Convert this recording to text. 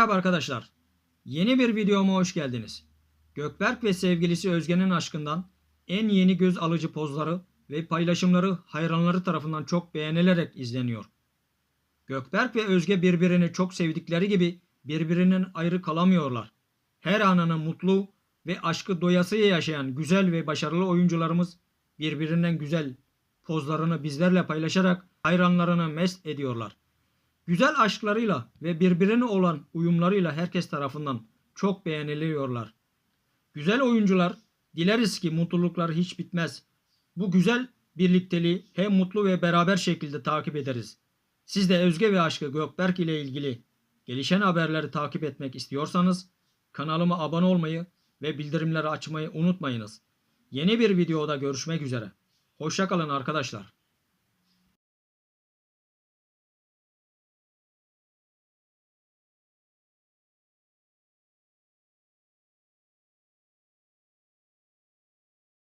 Merhaba arkadaşlar. Yeni bir videoma hoş geldiniz. Gökberk ve sevgilisi Özge'nin aşkından en yeni göz alıcı pozları ve paylaşımları hayranları tarafından çok beğenilerek izleniyor. Gökberk ve Özge birbirini çok sevdikleri gibi birbirinden ayrı kalamıyorlar. Her anını mutlu ve aşkı doyasıya yaşayan güzel ve başarılı oyuncularımız birbirinden güzel pozlarını bizlerle paylaşarak hayranlarını mest ediyorlar. Güzel aşklarıyla ve birbirine olan uyumlarıyla herkes tarafından çok beğeniliyorlar. Güzel oyuncular dileriz ki mutlulukları hiç bitmez. Bu güzel birlikteliği hem mutlu ve beraber şekilde takip ederiz. Siz de Özge ve Aşkı Gökberk ile ilgili gelişen haberleri takip etmek istiyorsanız kanalıma abone olmayı ve bildirimleri açmayı unutmayınız. Yeni bir videoda görüşmek üzere. Hoşçakalın arkadaşlar.